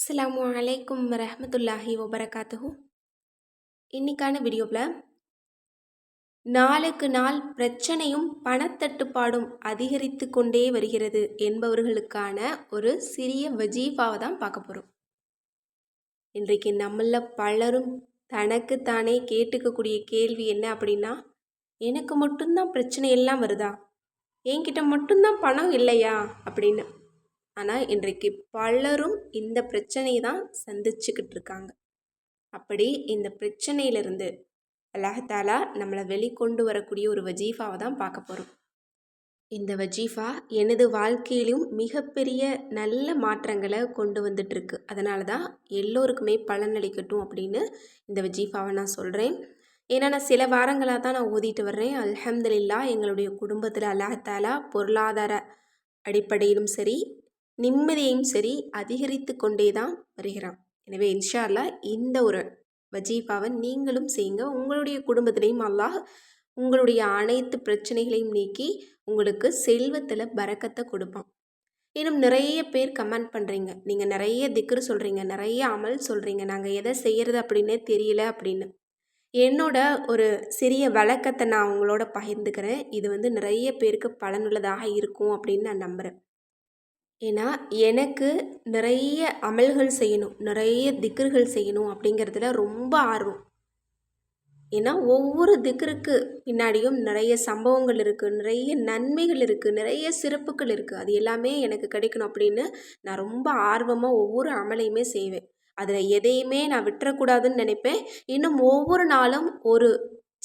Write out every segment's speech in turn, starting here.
அஸ்லாம் அலைக்கும் ரஹமத்துல்லாஹி வபரகாத்துஹு. இன்னைக்கான வீடியோவில் நாளுக்கு நாள் பிரச்சனையும் பணத்தட்டுப்பாடும் அதிகரித்து கொண்டே வருகிறது என்பவர்களுக்கான ஒரு சிறிய வஜீஃபாவை தான் பார்க்க போகிறோம் இன்றைக்கு நம்மள பலரும் தனக்குத்தானே கேட்டுக்கக்கூடிய கேள்வி என்ன அப்படின்னா எனக்கு மட்டும்தான் பிரச்சனை எல்லாம் வருதா? என்கிட்ட மட்டும்தான் பணம் இல்லையா? அப்படின்னு. ஆனால் இன்றைக்கு பலரும் இந்த பிரச்சனையை தான் சந்திச்சுக்கிட்டு இருக்காங்க. அப்படி இந்த பிரச்சனையிலிருந்து அல்லாஹாலா நம்மளை வெளிக்கொண்டு வரக்கூடிய ஒரு வஜீஃபாவை தான் பார்க்க போகிறோம் இந்த வஜீஃபா எனது வாழ்க்கையிலும் மிகப்பெரிய நல்ல மாற்றங்களை கொண்டு வந்துட்டுருக்கு அதனால தான் எல்லோருக்குமே பலனளிக்கட்டும் அப்படின்னு இந்த வஜீஃபாவை நான் சொல்கிறேன் ஏன்னா நான் சில வாரங்களாக தான் நான் ஓதிட்டு வர்றேன். அல்ஹம்துலில்லா எங்களுடைய குடும்பத்தில் அல்லாஹாலா பொருளாதார அடிப்படையிலும் சரி நிம்மதியையும் சரி அதிகரித்து கொண்டே தான் வருகிறான். எனவே இன்ஷால்லா இந்த ஒரு வஜீஃபாவை நீங்களும் செய்யுங்க. உங்களுடைய குடும்பத்திலையும் அல்லாஹ் உங்களுடைய அனைத்து பிரச்சனைகளையும் நீக்கி உங்களுக்கு செல்வத்தில் பறக்கத்தை கொடுப்பான். இன்னும் நிறைய பேர் கமெண்ட் பண்ணுறீங்க நீங்கள் நிறைய திக்ரு சொல்கிறீங்க நிறைய அமல் சொல்கிறீங்க நாங்கள் எதை செய்கிறது அப்படின்னே தெரியல அப்படின்னு. என்னோட ஒரு சிறிய வழக்கத்தை நான் உங்களோட பகிர்ந்துக்கிறேன். இது வந்து நிறைய பேருக்கு பலனுள்ளதாக இருக்கும் அப்படின்னு நான் நம்புகிறேன் ஏன்னா எனக்கு நிறைய அமல்கள் செய்யணும் நிறைய திக்ருகள் செய்யணும் அப்படிங்கிறதுல ரொம்ப ஆர்வம். ஏன்னா ஒவ்வொரு திக்ருக்கு பின்னாடியும் நிறைய சம்பவங்கள் இருக்குது நிறைய நன்மைகள் இருக்குது நிறைய சிறப்புகள் இருக்குது அது எல்லாமே எனக்கு கிடைக்கணும் அப்படின்னு நான் ரொம்ப ஆர்வமாக ஒவ்வொரு அமலையுமே செய்வேன். அதில் எதையுமே நான் விட்டுறக்கூடாதுன்னு நினைப்பேன். இன்னும் ஒவ்வொரு நாளும் ஒரு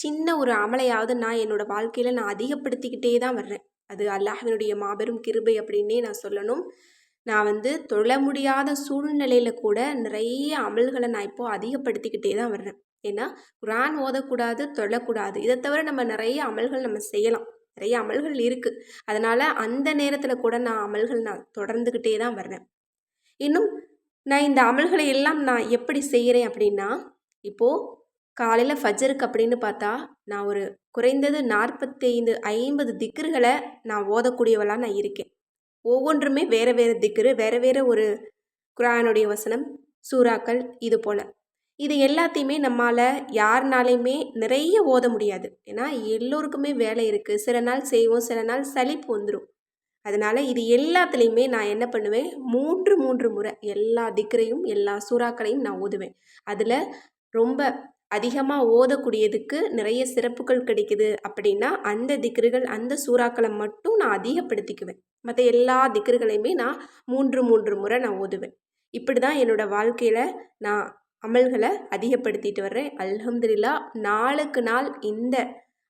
சின்ன ஒரு அமலையாவது நான் என்னோடய வாழ்க்கையில் நான் அதிகப்படுத்திக்கிட்டே தான் வர்றேன். அது அல்லாஹினுடைய மாபெரும் கிருபை அப்படின்னே நான் சொல்லணும். நான் வந்து தொழ முடியாத சூழ்நிலையில் கூட நிறைய அமல்களை நான் இப்போது அதிகப்படுத்திக்கிட்டே தான் வர்றேன். ஏன்னா குரான் ஓதக்கூடாது தொழக்கூடாது. இதை தவிர நம்ம நிறைய அமல்கள் நம்ம செய்யலாம். நிறைய அமல்கள் இருக்குது அதனால் அந்த நேரத்தில் கூட நான் அமல்கள் நான் தொடர்ந்துக்கிட்டே தான் வர்றேன். இன்னும் நான் இந்த அமல்களை எல்லாம் நான் எப்படி செய்கிறேன் அப்படின்னா இப்போது காலையில் ஃபஜருக்கு அப்படின்னு பார்த்தா நான் ஒரு குறைந்தது நாற்பத்தைந்து ஐம்பது திக்கர்களை நான் ஓதக்கூடியவளாக நான் இருக்கேன். ஒவ்வொன்றுமே வேறு வேறு திக்கரு வேறு வேறு ஒரு குரானுடைய வசனம் சூறாக்கள் இது போல். இது எல்லாத்தையுமே நம்மளால் யாருனாலையுமே நிறைய ஓத முடியாது. ஏன்னா எல்லோருக்குமே வேலை இருக்குது சில நாள் செய்வோம் சில நாள் சலிப்பு வந்துடும் அதனால் இது எல்லாத்துலேயுமே நான் என்ன பண்ணுவேன்? மூன்று மூன்று முறை எல்லா திக்கரையும் எல்லா சூறாக்களையும் நான் ஓதுவேன். அதில் ரொம்ப அதிகமாக ஓதக்கூடியதுக்கு நிறைய சிறப்புகள் கிடைக்குது அப்படின்னா அந்த திக்ருகள் அந்த சூறாக்களை மட்டும் நான் அதிகப்படுத்திக்குவேன். மற்ற எல்லா திக்ருகளையுமே நான் மூன்று மூன்று முறை நான் ஓதுவேன். இப்படி தான் என்னோடய வாழ்க்கையில் நான் அமல்களை அதிகப்படுத்திட்டு வர்றேன். அல்ஹம்துலில்லா நாளுக்கு நாள் இந்த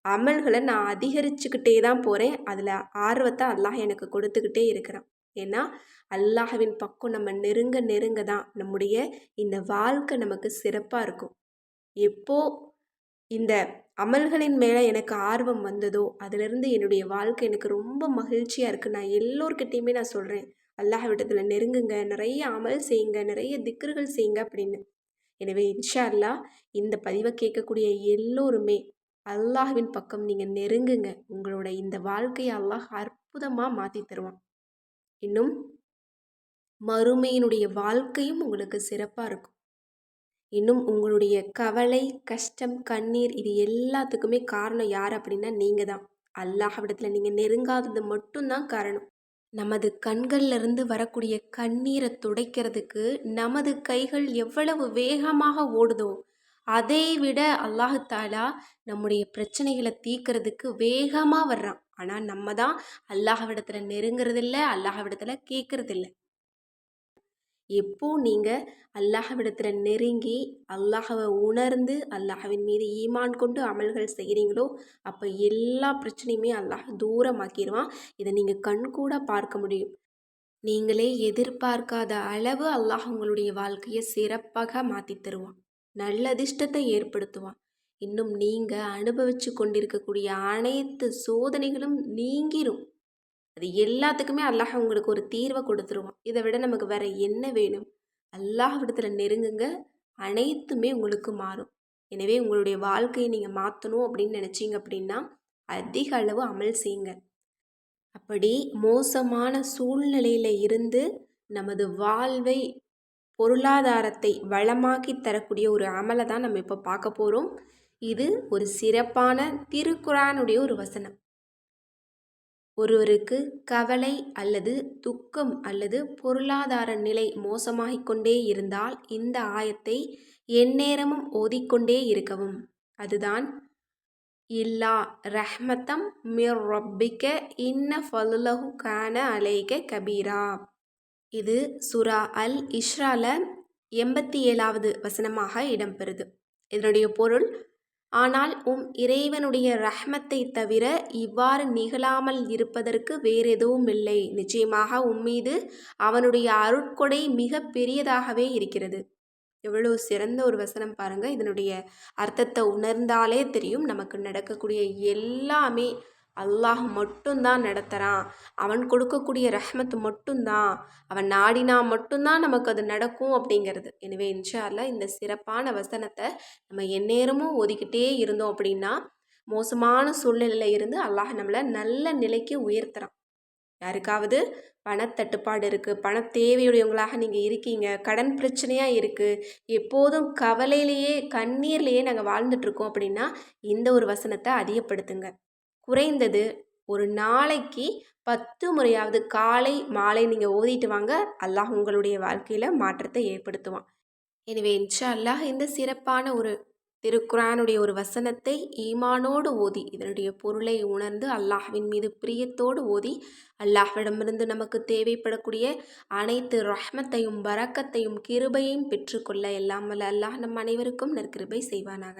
அமல்களை நான் அதிகரிச்சுக்கிட்டே தான் போகிறேன் அதில் ஆர்வத்தை அல்லாஹ் எனக்கு கொடுத்துக்கிட்டே இருக்கிறான். ஏன்னா அல்லாஹவின் பக்கம் நம்ம நெருங்க நெருங்க தான் நம்முடைய இந்த வாழ்க்கை நமக்கு சிறப்பாக இருக்கும். எப்போ இந்த அமல்களின் மேலே எனக்கு ஆர்வம் வந்ததோ அதிலிருந்து என்னுடைய வாழ்க்கை எனக்கு ரொம்ப மகிழ்ச்சியாக இருக்குது நான் எல்லோர்கிட்டையுமே நான் சொல்கிறேன் அல்லாஹ்விடத்தில் நெருங்குங்க நிறைய அமல் செய்யுங்க நிறைய திக்ருகள் செய்யுங்க அப்படின்னு. எனவே இன்ஷா அல்லாஹ் இந்த பதிவை கேட்கக்கூடிய எல்லோருமே அல்லாஹ்வின் பக்கம் நீங்கள் நெருங்குங்க உங்களோட இந்த வாழ்க்கையை அல்லாஹ் அற்புதமாக மாற்றி தருவான். இன்னும் மறுமையினுடைய வாழ்க்கையும் உங்களுக்கு சிறப்பாக இருக்கும். இன்னும் உங்களுடைய கவலை கஷ்டம் கண்ணீர் இது எல்லாத்துக்குமே காரணம் யார் அப்படின்னா நீங்கள் தான். அல்லாஹ்விடத்தில் நீங்கள் நெருங்காதது மட்டும்தான் காரணம். நமது கண்கள்லேருந்து வரக்கூடிய கண்ணீரை துடைக்கிறதுக்கு நமது கைகள் எவ்வளவு வேகமாக ஓடுதோ அதை விட அல்லாஹு தாலா நம்முடைய பிரச்சனைகளை தீக்கிறதுக்கு வேகமாக வர்றான். ஆனால் நம்ம தான் அல்லாஹ்விடத்தில் நெருங்கிறதில்ல அல்லாஹ்விடத்தில் கேட்கறதில்ல எப்போ நீங்கள் அல்லாஹ்விடத்தில் நெருங்கி அல்லாஹவை உணர்ந்து அல்லாஹவின் மீது ஈமான் கொண்டு அமல்கள் செய்கிறீங்களோ அப்போ எல்லா பிரச்சனையுமே அல்லாஹ் தூரமாக்கிடுவான் இதை நீங்கள் கண்கூட பார்க்க முடியும். நீங்களே எதிர்பார்க்காத அளவு அல்லாஹ் உங்களுடைய வாழ்க்கையை சிறப்பாக மாற்றி தருவான். நல்ல அதிர்ஷ்டத்தை ஏற்படுத்துவான். இன்னும் நீங்கள் அனுபவித்து கொண்டிருக்கக்கூடிய அனைத்து சோதனைகளும் நீங்கிரும். அது எல்லாத்துக்குமே அல்லாஹ் உங்களுக்கு ஒரு தீர்வை கொடுத்துருவான் இதை விட நமக்கு வேற என்ன வேணும்? அல்லாஹ் விடத்தில் நெருங்குங்க. அனைத்துமே உங்களுக்கு மாறும். எனவே உங்களுடைய வாழ்க்கையை நீங்கள் மாற்றணும் அப்படின்னு நினச்சிங்க அப்படின்னா அதிக அளவு அமல் செய்யுங்க. அப்படி மோசமான சூழ்நிலையில் இருந்து நமது வாழ்வை பொருளாதாரத்தை வளமாக்கி தரக்கூடிய ஒரு அமலை தான் நம்ம இப்போ பார்க்க போகிறோம் இது ஒரு சிறப்பான திருக்குறானுடைய ஒரு வசனம். ஒருவருக்கு கவலை அல்லது துக்கம் அல்லது பொருளாதார நிலை மோசமாகிக் கொண்டே இருந்தால் இந்த ஆயத்தை எந்நேரமும் ஓதிக்கொண்டே இருக்கவும். அதுதான் இல்லா ரஹ்மத்தம் மிர் ரப்பிக்க இன்ன ஃபலுலஹு கான அலைக கபீரா. இது சுரா அல் இஷ்ரால எண்பத்தி ஏழாவது வசனமாக இடம்பெறுது. இதனுடைய பொருள் ஆனால் உம் இறைவனுடைய ரஹ்மத்தை தவிர இவ்வாறு நிகழாமல் இருப்பதற்கு வேறெதுவும் இல்லை நிச்சயமாக உம்மீது அவனுடைய அருட்கொடை மிக பெரியதாகவே இருக்கிறது. எவ்வளோ சிறந்த ஒரு வசனம் பாருங்கள் இதனுடைய அர்த்தத்தை உணர்ந்தாலே தெரியும். நமக்கு நடக்கக்கூடிய எல்லாமே அல்லாஹ் மட்டும்தான் நடத்துகிறான் அவன் கொடுக்கக்கூடிய ரஹ்மத் மட்டும்தான். அவன் நாடினா மட்டும்தான் நமக்கு அது நடக்கும் அப்படிங்கிறது. எனவே இன்ஷால்ல இந்த சிறப்பான வசனத்தை நம்ம எந்நேரமும் ஒதுக்கிட்டே இருந்தோம் அப்படின்னா மோசமான சூழ்நிலையில் இருந்து அல்லாஹ் நம்மளை நல்ல நிலைக்கு உயர்த்துறான். யாருக்காவது பணத்தட்டுப்பாடு இருக்குது பண தேவையுடையவங்களாக நீங்கள் இருக்கீங்க கடன் பிரச்சனையாக இருக்குது எப்போதும் கவலையிலேயே கண்ணீர்லேயே நாங்கள் வாழ்ந்துட்டுருக்கோம் அப்படின்னா இந்த ஒரு வசனத்தை அதிகப்படுத்துங்க. குறைந்தது ஒரு நாளைக்கு பத்து முறையாவது காலை மாலை நீங்கள் ஓதிட்டு வாங்க. அல்லாஹ் உங்களுடைய வாழ்க்கையில் மாற்றத்தை ஏற்படுத்துவான். எனவே இன்ஷா அல்லாஹ் இந்த சிறப்பான ஒரு திருக்குரானுடைய ஒரு வசனத்தை ஈமானோடு ஓதி இதனுடைய பொருளை உணர்ந்து அல்லாஹ்வின் மீது பிரியத்தோடு ஓதி அல்லாஹ்விடமிருந்து நமக்கு தேவைப்படக்கூடிய அனைத்து ரஹ்மத்தையும் வரக்கத்தையும் கிருபையும் பெற்றுக்கொள்ள எல்லாம் வல்ல அல்லாஹ் நம் அனைவருக்கும் நற்கிருபை செய்வானாக.